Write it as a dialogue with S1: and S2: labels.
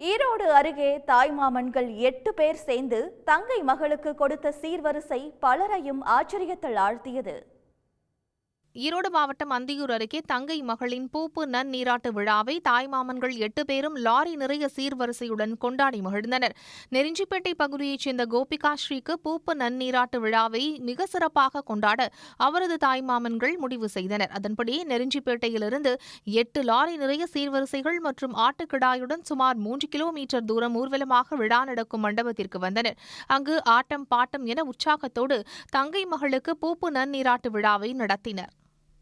S1: ஈரோடு அருகே தாய்மாமன்கள் எட்டு பேர் சேர்ந்து தங்கை மகளுக்கு கொடுத்த சீர்வரிசை பலரையும் ஆச்சரியத்தில் ஆழ்த்தியது.
S2: ஈரோடு மாவட்டம் அந்தியூர் அருகே தங்கை மகளின் பூப்பு நன்னீராட்டு விழாவை தாய்மாமன்கள் எட்டு பேரும் லாரி நிறைய சீர்வரிசையுடன் கொண்டாடி மகிழ்ந்தனர். நெருஞ்சிப்பேட்டை பகுதியைச் சேர்ந்த கோபிகா ஸ்ரீக்கு பூப்பு நன்னீராட்டு விழாவை மிக சிறப்பாக கொண்டாட அவரது தாய்மாமன்கள் முடிவு செய்தனர். அதன்படி நெருஞ்சிப்பேட்டையிலிருந்து எட்டு லாரி நிறைய சீர்வரிசைகள் மற்றும் ஆட்டுக்கிடாயுடன் சுமார் மூன்று கிலோமீட்டர் தூரம் ஊர்வலமாக விழா நடக்கும் மண்டபத்திற்கு வந்தனர். அங்கு ஆட்டம் பாட்டம் என உற்சாகத்தோடு தங்கை மகளுக்கு பூப்பு நன்னீராட்டு விழாவை நடத்தினர்.